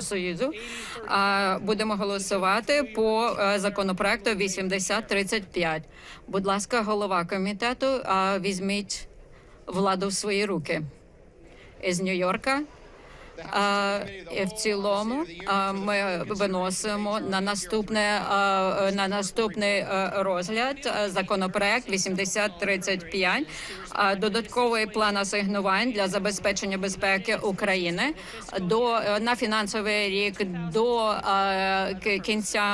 Союзу. Будемо голосувати по е, законопроекту 8035. Будь ласка, голова комітету, візьміть владу в свої руки. Із Нью-Йорка. І в цілому ми виносимо на наступне на наступний е, розгляд е, законопроект 8035, а, додатковий план асигнувань для забезпечення безпеки України до е, на фінансовий рік до е, кінця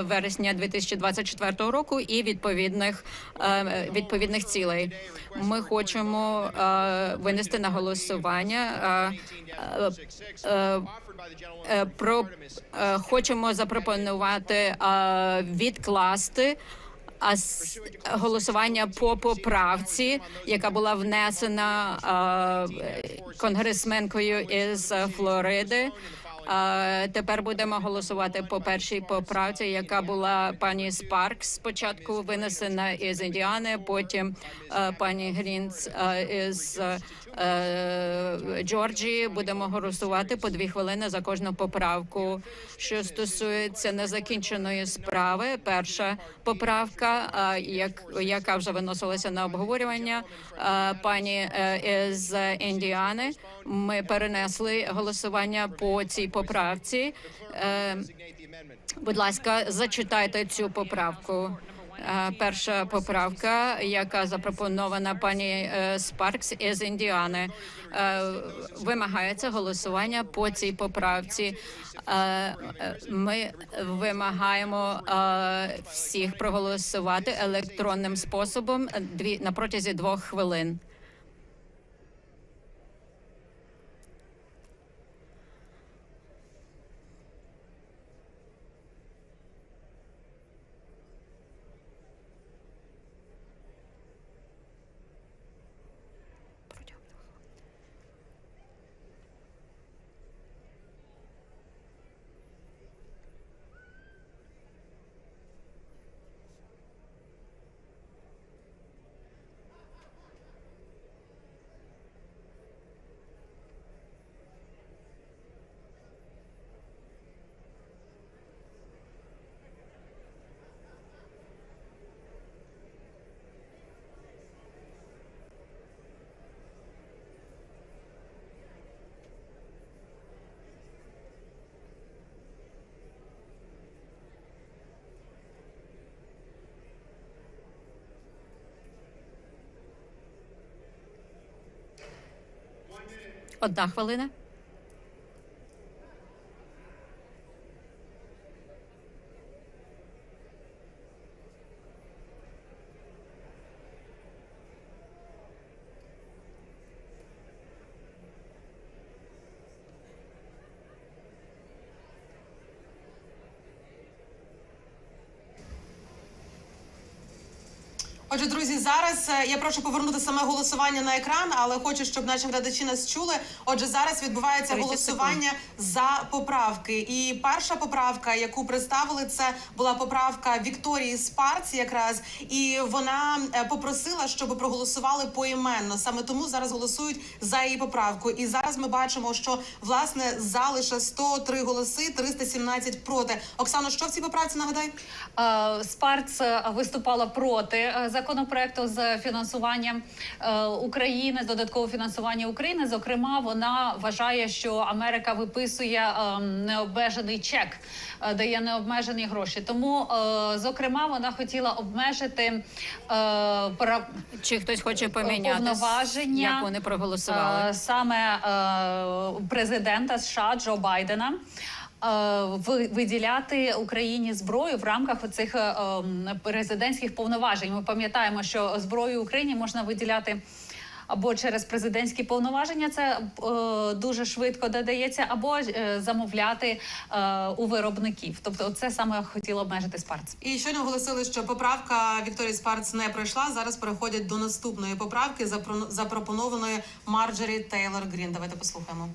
е, вересня 2024 року і відповідних е, відповідних цілей. Ми хочемо е, винести на голосування. Е, е, про е, хочемо запропонувати відкласти голосування по поправці, яка була внесена конгресменкою із Флориди. Е, Тепер будемо голосувати по першій поправці, яка була пані Спаркс спочатку винесена із Індіани, потім е, пані Грінц е, із е, Джорджії. Будемо голосувати по дві хвилини за кожну поправку. Що стосується незакінченої справи, перша поправка, як, яка вже виносилася на обговорювання, пані із Індіани. Ми перенесли голосування по цій поправці. Е, Будь ласка, зачитайте цю поправку. Е, Перша поправка, яка запропонована пані е, Спаркс із Індіани, Е, вимагається голосування по цій поправці. Е, е, Ми вимагаємо е, всіх проголосувати електронним способом е, на протязі двох хвилин. Одна хвилина. Отже, друзі, зараз е, я прошу повернути саме голосування на екран, але хочу, щоб наші глядачі нас чули. Отже, зараз відбувається голосування за поправки. І перша поправка, яку представили, це була поправка Вікторії Спарц, якраз і вона е, попросила, щоб проголосували поіменно. Саме тому зараз голосують за її поправку. І зараз ми бачимо, що власне за лише 103 голоси, 317 проти. Оксано, що в цій поправці нагадай? Е, Спарц виступала проти е, законопроекту з фінансуванням е, України, з додаткового фінансування України. Зокрема, вона вважає, що Америка виписує е, необмежений чек, е, дає необмежені гроші. Тому, зокрема, вона хотіла обмежити Чи хтось хоче поміняти Повноваження, як вони проголосували? Саме президента США Джо Байдена. Е, ви- Виділяти Україні зброю в рамках цих президентських повноважень. Ми пам'ятаємо, що зброю Україні можна виділяти або через президентські повноваження, це е, дуже швидко додається, або е, замовляти е, у виробників. Тобто, це саме хотіло обмежити спарц. І щойно оголосили, що поправка Вікторії Спарц не пройшла. Зараз переходять до наступної поправки, запро- запропонованої Марджорі Тейлор Грін. Давайте послухаємо.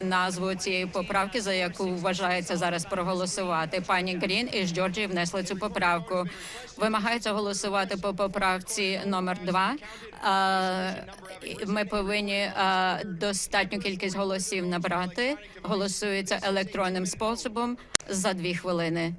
Назву цієї поправки, за яку вважається зараз проголосувати. Пані Грін із Джорджії внесли цю поправку. Вимагається голосувати по поправці номер два. Ми повинні достатню кількість голосів набрати. Голосується електронним способом за дві хвилини.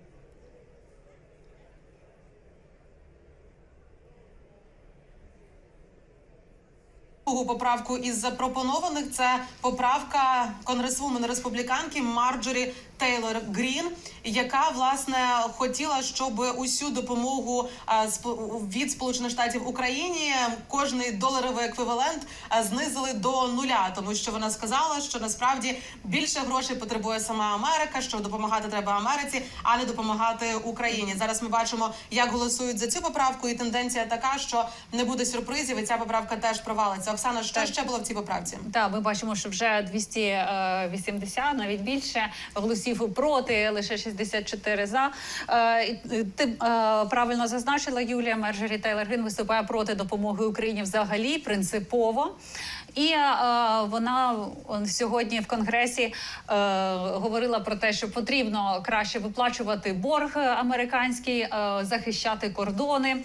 Другу поправку із запропонованих. Це поправка конгресвумен республіканки Марджорі Тейлор Грін, яка власне хотіла, щоб усю допомогу а, від Сполучених Штатів Україні кожний доларовий еквівалент знизили до нуля, тому що вона сказала, що насправді більше грошей потребує сама Америка, що допомагати треба Америці, а не допомагати Україні. Зараз ми бачимо, як голосують за цю поправку, і тенденція така, що не буде сюрпризів, і ця поправка теж провалиться. Оксана, що ще було в цій поправці? Так, ми бачимо, що вже 280, навіть більше голосів проти, лише 64 за. Е, Ти е, правильно зазначила, Юлія Мержері Тейлор Грін виступає проти допомоги Україні взагалі принципово. І е, вона сьогодні в конгресі е, говорила про те, що потрібно краще виплачувати борг американський, е, захищати кордони,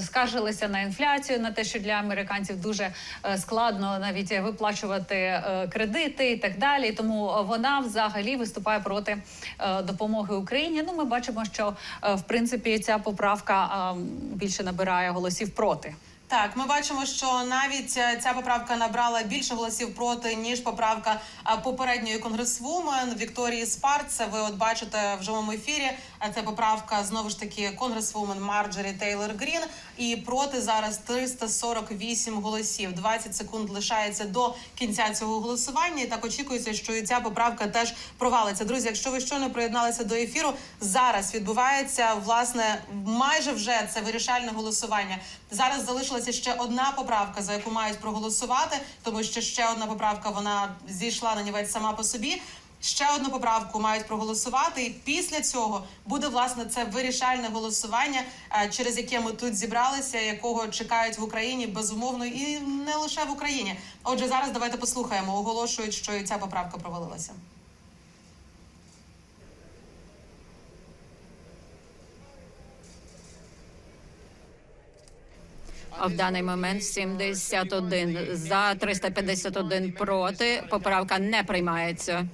скаржилися на інфляцію, на те, що для американців дуже складно навіть виплачувати кредити і так далі. Тому вона взагалі виступає проти допомоги Україні. Ну, ми бачимо, що в принципі ця поправка більше набирає голосів проти. Так, ми бачимо, що навіть е, ця поправка набрала більше голосів проти ніж поправка е, попередньої конгресвумен Вікторії Спарт. Ви от бачите в живому ефірі. Це поправка знову ж таки конгресвумен Марджорі Тейлор Грін. І проти зараз 348 голосів. 20 секунд лишається до кінця цього голосування. І так очікується, що і ця поправка теж провалиться. Друзі, якщо ви щойно приєдналися до ефіру, зараз відбувається власне майже вже це вирішальне голосування. Зараз залишилася ще одна поправка, за яку мають проголосувати, тому що ще одна поправка вона зійшла на нівець сама по собі. Ще одну поправку мають проголосувати, і після цього буде власне це вирішальне голосування, е, через яке ми тут зібралися, якого чекають в Україні безумовно і не лише в Україні. Отже, зараз давайте послухаємо. Оголошують, що і ця поправка провалилася. А в даний момент 71 за 351 проти. Поправка не приймається.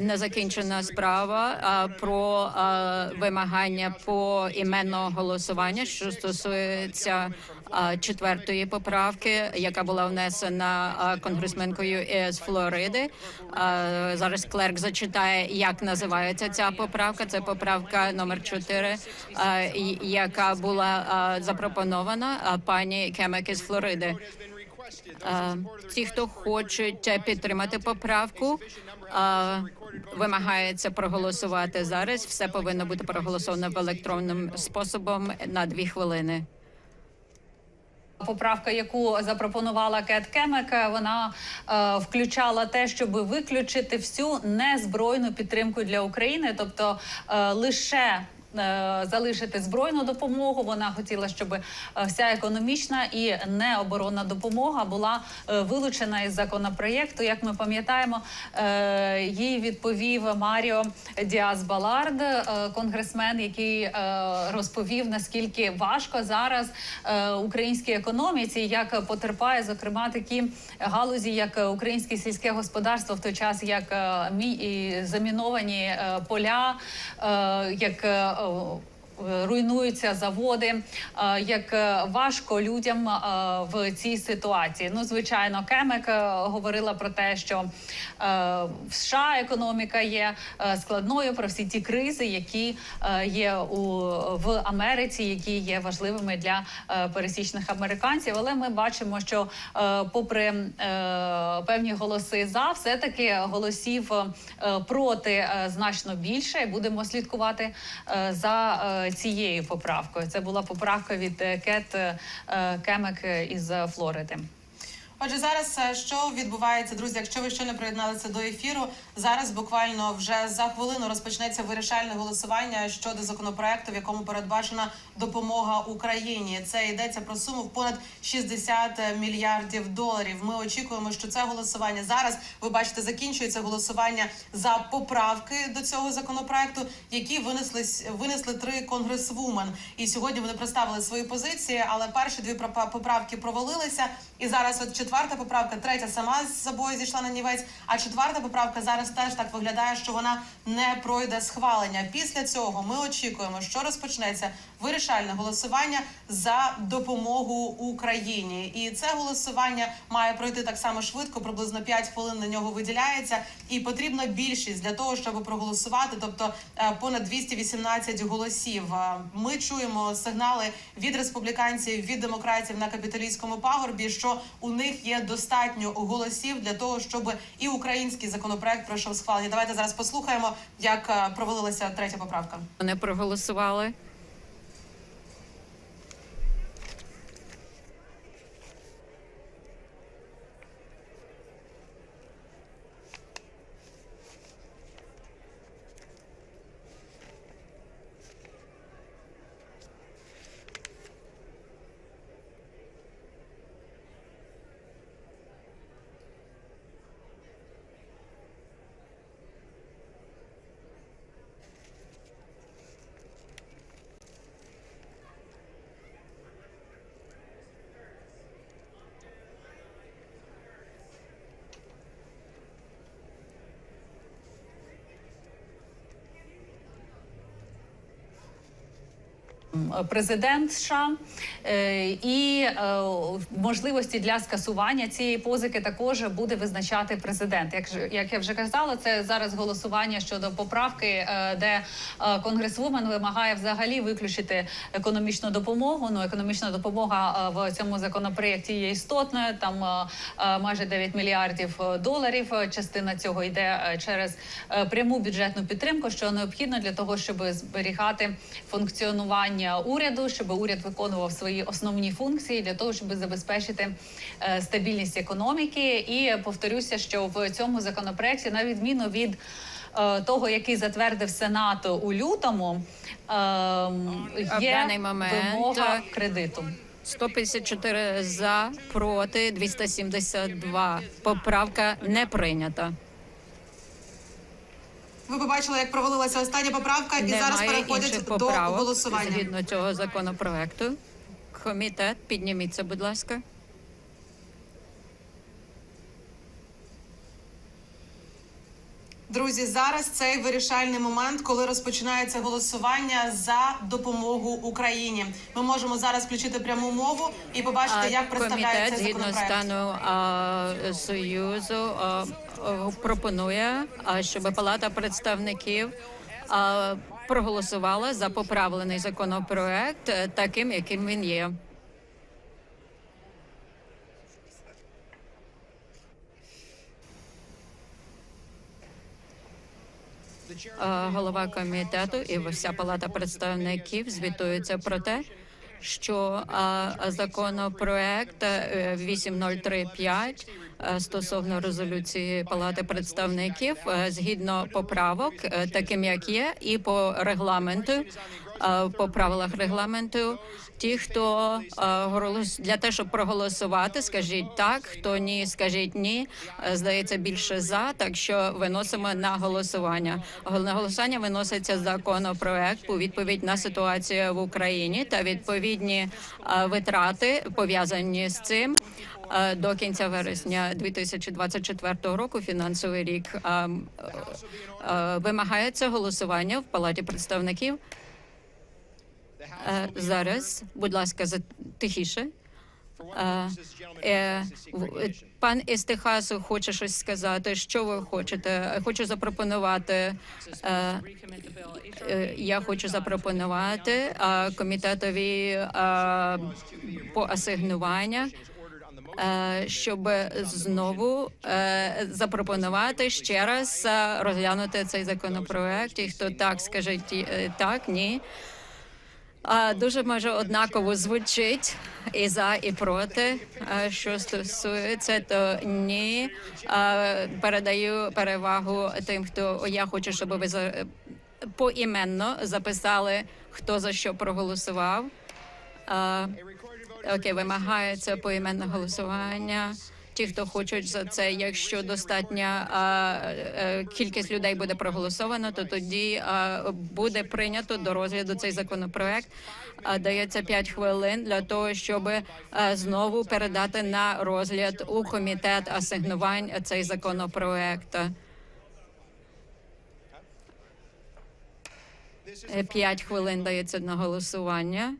Незакінчена справа а, про а, вимагання по іменного голосування, що стосується а, четвертої поправки, яка була внесена а, конгресменкою із Флориди. А, зараз клерк зачитає, як називається ця поправка. Це поправка номер 4, а, яка була а, запропонована а, пані Кемек із Флориди. Ті, хто хочуть підтримати поправку, вимагається проголосувати зараз. Все повинно бути проголосовано в електронним способом на дві хвилини. Поправка, яку запропонувала Кет Кемек, вона е, включала те, щоб виключити всю незбройну підтримку для України, тобто е, лише. Е, Залишити збройну допомогу. Вона хотіла, щоб е, вся економічна і необоронна допомога була е, вилучена із законопроєкту. Як ми пам'ятаємо, їй відповів Маріо Діас Балард, конгресмен, який розповів наскільки важко зараз українській економіці, як потерпає зокрема такі галузі, як українське сільське господарство, в той час як мі заміновані поля, як е, е, Руйнуються заводи, е, як е, важко людям е, в цій ситуації. Ну, звичайно, Кемек е, говорила про те, що е, в США економіка є е, складною про всі ті кризи, які е, є у в Америці, які є важливими для е, пересічних американців. Але ми бачимо, що е, попри е, певні голоси за, все таки голосів е, проти е, значно більше. Будемо слідкувати е, за е, цією поправкою. Це була поправка від е, Кет е, Кемек із Флориди. Отже, зараз е, що відбувається, друзі? Якщо ви ще не приєдналися до ефіру, зараз буквально вже за хвилину розпочнеться вирішальне голосування щодо законопроекту, в якому передбачена допомога Україні. Це йдеться про суму в понад 60 мільярдів доларів. Ми очікуємо, що це голосування зараз. Ви бачите, закінчується голосування за поправки до цього законопроекту, які винесли винесли три конгресвумен. І сьогодні вони представили свої позиції, але перші дві поправки провалилися. І зараз от четверта поправка, третя сама з собою зійшла на нівець. А четверта поправка зараз теж так виглядає, що вона не пройде схвалення. Після цього ми очікуємо, що розпочнеться вирішальне голосування за допомогу Україні. І це голосування має пройти так само швидко, приблизно 5 хвилин на нього виділяється, і потрібна більшість для того, щоб проголосувати, тобто е, понад 218 голосів. Е, Ми чуємо сигнали від республіканців, від демократів на капіталійському пагорбі, що у них є достатньо голосів для того, щоб і український законопроект пройшов схвалення. Давайте зараз послухаємо, як е, провалилася третя поправка. Не проголосували. Президент США е, і е, можливості для скасування цієї позики також буде визначати президент. Як як я вже казала, це зараз голосування щодо поправки, е, де конгресвумен вимагає взагалі виключити економічну допомогу. Ну економічна допомога в цьому законопроєкті є істотною. Там майже 9 мільярдів доларів. Частина цього йде через пряму бюджетну підтримку, що необхідно для того, щоб зберігати функціонування уряду, щоб уряд виконував свої основні функції для того, щоб забезпечити е, стабільність економіки. І повторюся, що в цьому законопроекті, на відміну від е, того, який затвердив Сенат у лютому, е, є вимога е, кредиту. 154 за, проти 272. Поправка не прийнята. Ви побачили, як провалилася остання поправка, і зараз переходять до поправок голосування. згідно цього законопроекту. Комітет, підніміться, будь ласка. Друзі, зараз цей вирішальний момент, коли розпочинається голосування за допомогу Україні. Ми можемо зараз включити пряму мову і побачити, як представляється комітет згідно стану а, союзу а, а, пропонує, а, щоб Палата представників а, проголосувала за поправлений законопроект е, таким, яким він є. Голова комітету і вся палата представників звітуються про те, що законопроект е, 8035 е, стосовно резолюції палати представників е, згідно поправок, е, таким як є, і по регламенту. е, По правилах регламенту, ті, хто е, голос- для те, щоб проголосувати, скажіть так, хто ні, скажіть ні. Е, Здається, більше за, так що виносимо на голосування. Гол- На голосування виноситься законопроект у відповідь на ситуацію в Україні та відповідні е, витрати пов'язані з цим. Е, До кінця вересня 2024 року фінансовий рік е, вимагається голосування в палаті представників. Е, Зараз, будь ласка, тихіше. Пан із хоче щось сказати. Що ви хочете? Хочу запропонувати. Я хочу запропонувати комітетові по асигнуваннях, щоб знову е, запропонувати ще раз е, розглянути цей законопроект. І хто так скажіть е, так, ні. Дуже може однаково звучить і за, і проти. Що стосується, то ні. Передаю перевагу тим, хто я хочу, щоб ви поіменно записали, хто за що проголосував. А, Окей, вимагається поіменне голосування. Ті, хто хочуть за це, якщо достатня а, е, кількість людей буде проголосовано, то тоді а, буде прийнято до розгляду цей законопроект. А, дається 5 хвилин для того, щоб а, знову передати на розгляд у комітет асигнувань цей законопроект. Е, П'ять хвилин дається на голосування.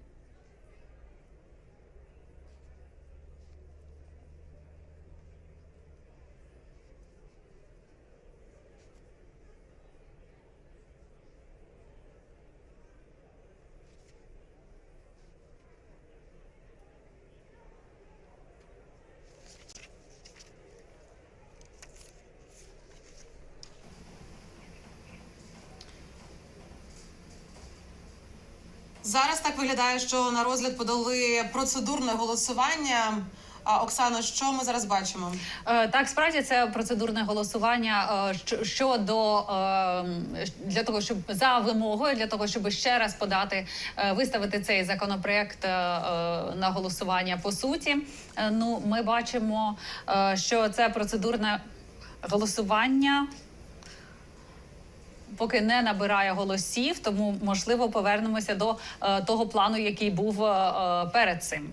Зараз так виглядає, що на розгляд подали процедурне голосування. А Оксано, що ми зараз бачимо? Е, Так, справді це процедурне голосування е, щодо е, для того, щоб за вимогою, для того, щоб ще раз подати, виставити цей законопроект на голосування по суті. Ну, ми бачимо, що це процедурне голосування. Поки не набирає голосів, тому можливо повернемося до е, того плану, який був е, е, перед цим.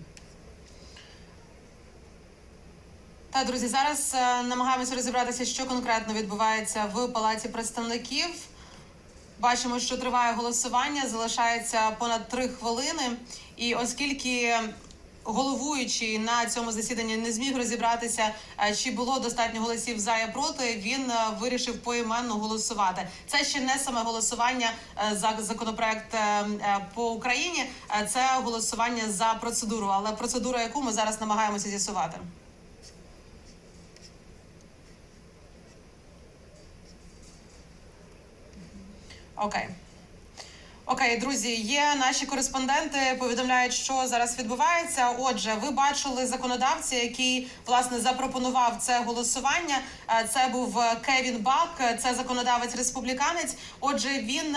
Та друзі, зараз е, намагаємося розібратися, що конкретно відбувається в палаті представників. Бачимо, що триває голосування, залишається понад три хвилини. І оскільки головуючий на цьому засіданні не зміг розібратися, е, чи було достатньо голосів за і проти, він е, вирішив поіменно голосувати. Це ще не саме голосування е, за законопроект по Україні, це голосування за процедуру, але процедура, яку ми зараз намагаємося з'ясувати. Окей. Окей, друзі, є наші кореспонденти, повідомляють, що зараз відбувається. Отже, ви бачили законодавця, який власне запропонував це голосування. Е, Це був е, Кевін Бак, е, це законодавець республіканець. Отже, він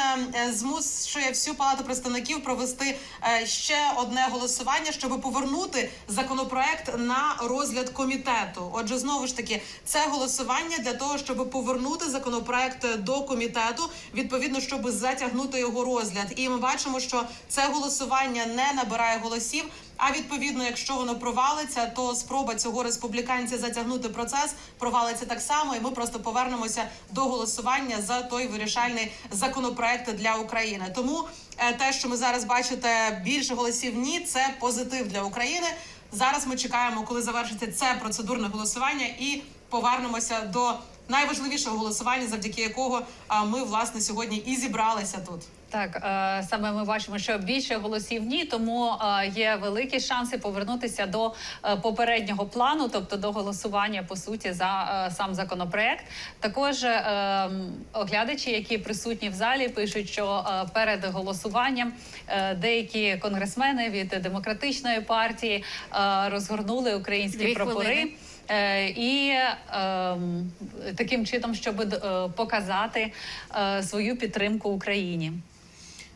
змушує всю палату представників провести ще одне голосування, щоб повернути законопроект на розгляд комітету. Отже, знову ж таки, це голосування для того, щоб повернути законопроект до комітету, відповідно, щоб затягнути його розгляд. І ми бачимо, що це голосування не набирає голосів. А відповідно, якщо воно провалиться, то спроба цього республіканця затягнути процес провалиться так само, і ми просто повернемося до голосування за той вирішальний законопроект для України. Тому е, те, що ми зараз бачите, більше голосів ні, це позитив для України. Зараз ми чекаємо, коли завершиться це процедурне голосування, і повернемося до найважливішого голосування, завдяки якого а, ми власне сьогодні і зібралися тут. Так, е, саме ми бачимо, що більше голосів ні, тому е, є великі шанси повернутися до е, попереднього плану, тобто до голосування по суті за сам законопроект. Також оглядачі, які присутні в залі, пишуть, що перед голосуванням деякі конгресмени від демократичної партії розгорнули українські Дві прапори. хвилини. Е, і ем, таким чином, щоб е, показати е, свою підтримку Україні.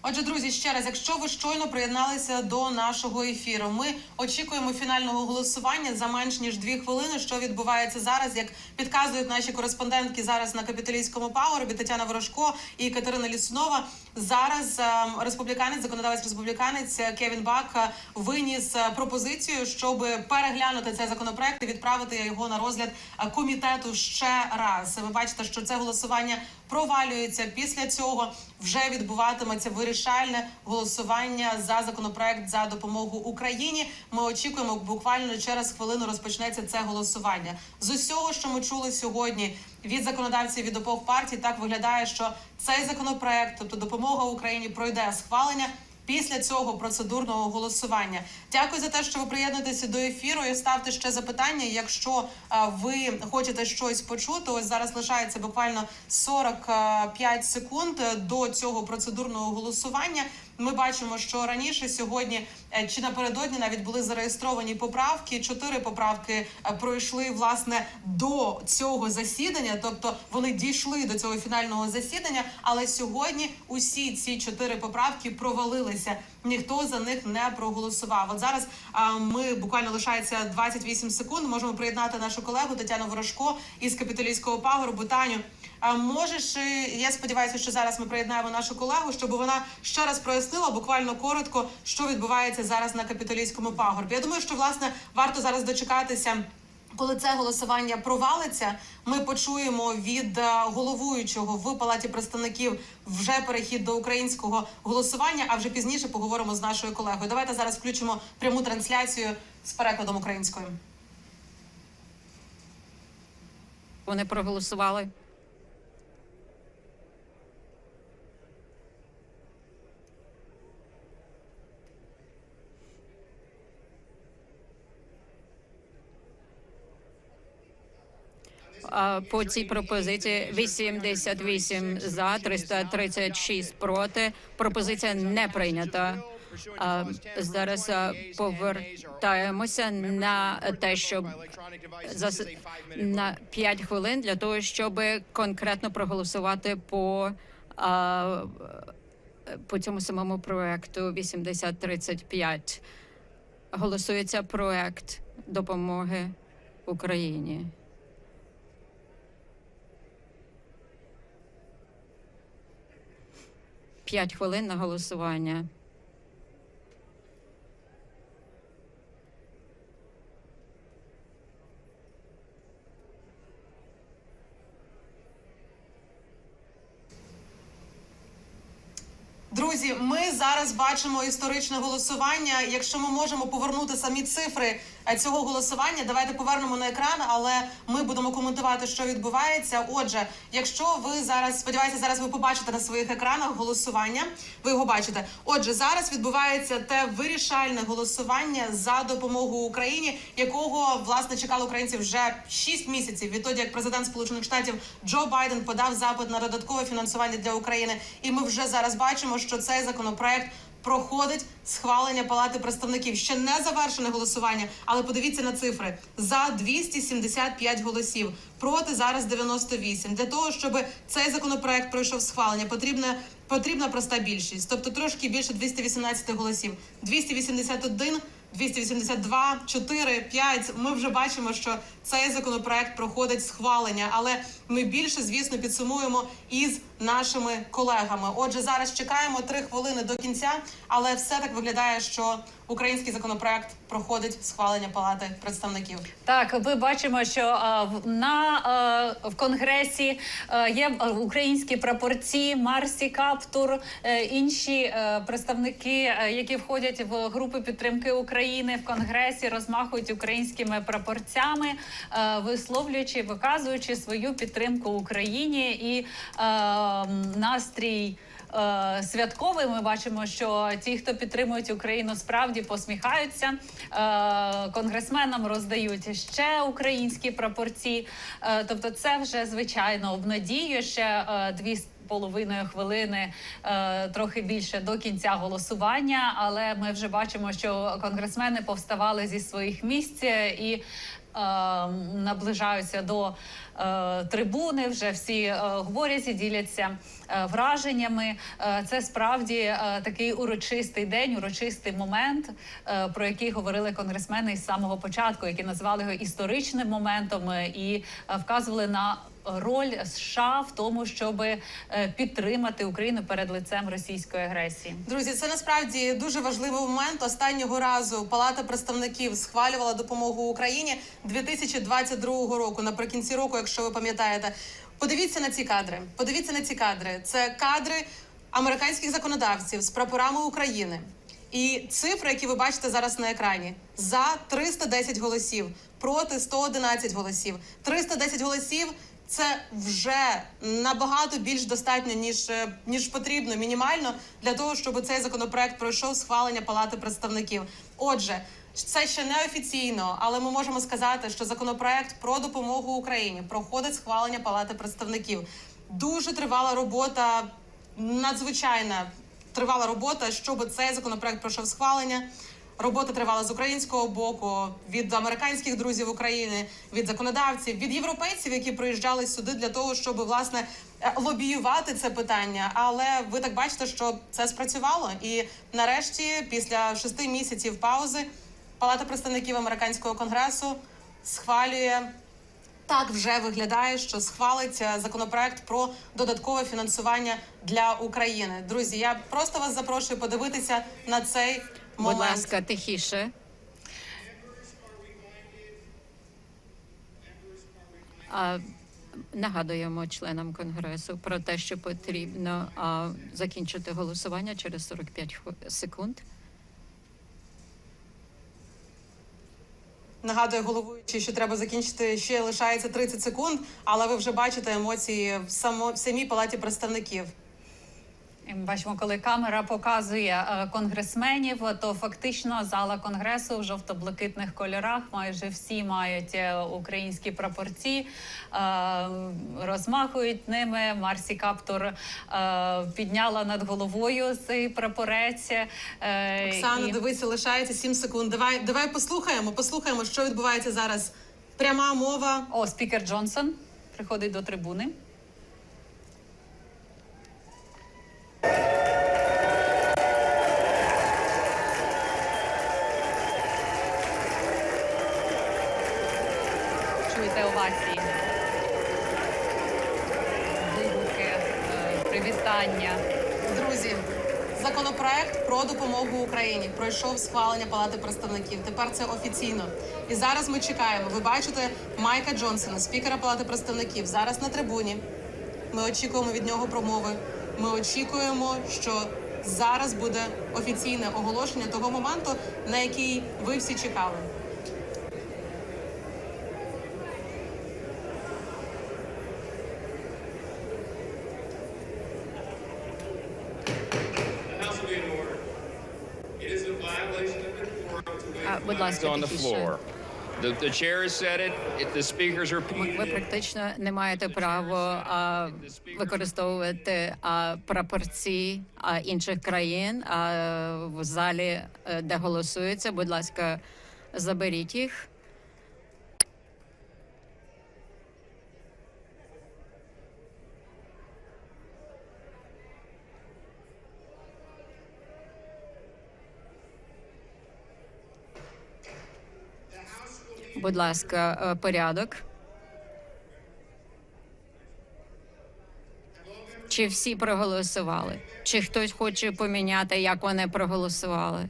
Отже, друзі, ще раз, якщо ви щойно приєдналися до нашого ефіру, ми очікуємо фінального голосування за менш ніж дві хвилини. Що відбувається зараз, як підказують наші кореспондентки зараз на капіталійському павербі Тетяна Ворожко і Катерина Лісунова. Зараз ем, республіканець, законодавець республіканець е, Кевін Бак е, виніс е, пропозицію, щоб переглянути цей законопроект і відправити його на розгляд е, комітету ще раз. Ви бачите, що це голосування провалюється. Після цього вже відбуватиметься вирішальне голосування за законопроект за допомогу Україні. Ми очікуємо буквально через хвилину розпочнеться це голосування. З усього, що ми чули сьогодні від законодавців від обох партій, так виглядає, що цей законопроект, тобто допомога Україні, пройде схвалення. Після цього процедурного голосування дякую за те, що ви приєднуєтеся до ефіру і ставте ще запитання. Якщо ви хочете щось почути, ось зараз лишається буквально 45 секунд до цього процедурного голосування. Ми бачимо, що раніше сьогодні е, чи напередодні навіть були зареєстровані поправки. Чотири поправки е, пройшли власне до цього засідання, тобто вони дійшли до цього фінального засідання. Але сьогодні усі ці чотири поправки провалилися. Ніхто за них не проголосував. От зараз а, ми буквально лишається 28 секунд. Можемо приєднати нашу колегу Тетяну Ворожко із капіталійського пагорбу. Таню, а можеш е, я сподіваюся, що зараз ми приєднаємо нашу колегу, щоб вона ще раз прояснила буквально коротко, що відбувається зараз на капіталійському пагорбі. Я думаю, що власне варто зараз дочекатися. Коли це голосування провалиться, ми почуємо від е, головуючого в палаті представників вже перехід до українського голосування. А вже пізніше поговоримо з нашою колегою. Давайте зараз включимо пряму трансляцію з перекладом українською. Вони проголосували. По цій пропозиції 88 за, 336 проти. Пропозиція не прийнята. Зараз повертаємося на те, щоб зас... на 5 хвилин для того, щоб конкретно проголосувати по, по цьому самому проекту 8035. Голосується проект допомоги Україні. П'ять хвилин на голосування. Друзі, ми зараз бачимо історичне голосування. Якщо ми можемо повернути самі цифри цього голосування, давайте повернемо на екран, але ми будемо коментувати, що відбувається. Отже, якщо ви зараз сподіваюся, зараз ви побачите на своїх екранах голосування. Ви його бачите. Отже, зараз відбувається те вирішальне голосування за допомогу Україні, якого власне чекали українці вже 6 місяців відтоді, як президент Сполучених Штатів Джо Байден подав запит на додаткове фінансування для України. І ми вже зараз бачимо, що цей законопроект проходить схвалення Палати представників. Ще не завершене голосування, але подивіться на цифри за 275 голосів. Проти зараз 98. Для того щоб цей законопроект пройшов схвалення, потрібна потрібна проста більшість, тобто трошки більше 218 голосів. 281 282, 4, 5. Ми вже бачимо, що цей законопроект проходить схвалення, але ми більше, звісно, підсумуємо із нашими колегами. Отже, зараз чекаємо три хвилини до кінця, але все так виглядає, що український законопроект проходить схвалення палати представників. Так, ми бачимо, що е, на е, в конгресі е, є українські прапорці, Марсі Каптур, інші представники, які входять в групи підтримки України в конгресі, розмахують українськими прапорцями, висловлюючи, виказуючи свою підтримку Україні і настрій. е, Святковий ми бачимо, що ті, хто підтримують Україну, справді посміхаються. Е, Конгресменам роздають ще українські прапорці. Е, Тобто, це вже звичайно обнадіює ще дві половиною хвилини, трохи більше до кінця голосування. Але ми вже бачимо, що конгресмени повставали зі своїх місць і. е, Наближаються до трибуни, вже всі е, говорять і діляться е, враженнями. Е, це справді е, такий урочистий день, урочистий момент, е, про який говорили конгресмени із самого початку, які назвали його історичним моментом е, і е, вказували на роль США в тому, щоб е, підтримати Україну перед лицем російської агресії. Друзі, це насправді дуже важливий момент. Останнього разу Палата представників схвалювала допомогу Україні 2022 року. Наприкінці року, якщо ви пам'ятаєте, подивіться на ці кадри. Подивіться на ці кадри. Це кадри американських законодавців з прапорами України. І цифри, які ви бачите зараз на екрані, за 310 голосів проти 111 голосів. 310 голосів це вже набагато більш достатньо ніж е, ніж потрібно мінімально для того, щоб цей законопроект пройшов схвалення Палати представників. Отже, це ще не офіційно, але ми можемо сказати, що законопроект про допомогу Україні проходить схвалення Палати представників. Дуже тривала робота, надзвичайна тривала робота, щоб цей законопроект пройшов схвалення. Робота тривала з українського боку від американських друзів України, від законодавців, від європейців, які приїжджали сюди для того, щоб власне лобіювати це питання. Але ви так бачите, що це спрацювало, і нарешті, після шести місяців паузи, Палата представників американського конгресу схвалює так вже виглядає, що схвалиться законопроект про додаткове фінансування для України. Друзі, я просто вас запрошую подивитися на цей момент. Будь ласка, тихіше. А, нагадуємо членам конгресу про те, що потрібно а, закінчити голосування через 45 хв- секунд. Нагадує головуючий, що треба закінчити ще лишається 30 секунд, але ви вже бачите емоції в само в самій палаті представників. Ми бачимо, коли камера показує е, конгресменів, то фактично зала конгресу в жовто-блакитних кольорах. Майже всі мають е, українські прапорці, е, розмахують ними. Марсі Каптур підняла над головою цей прапорець. Оксана, і- дивися, лишається 7 секунд. Давай, давай послухаємо, послухаємо, що відбувається зараз. Пряма мова. О, спікер Джонсон приходить до трибуни. Чуєте овації? Вигуки, е, привітання. Друзі, законопроект про допомогу Україні пройшов схвалення Палати представників. Тепер це офіційно. І зараз ми чекаємо. Ви бачите Майка Джонсона, спікера Палати представників, зараз на трибуні. Ми очікуємо від нього промови. Ми очікуємо, що зараз буде офіційне оголошення того моменту, на який ви всі чекали. To будь ласка, on the floor. Ви практично не маєте права використовувати прапорці інших країн в залі, е, де голосується. Будь ласка, заберіть їх. Будь ласка, е, порядок. Чи всі проголосували? Чи хтось хоче поміняти, як вони проголосували?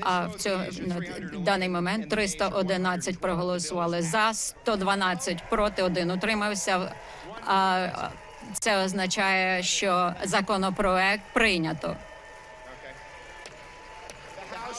А в цьому даний момент 311 проголосували за, 112 проти, один утримався. А це означає, що законопроект прийнято.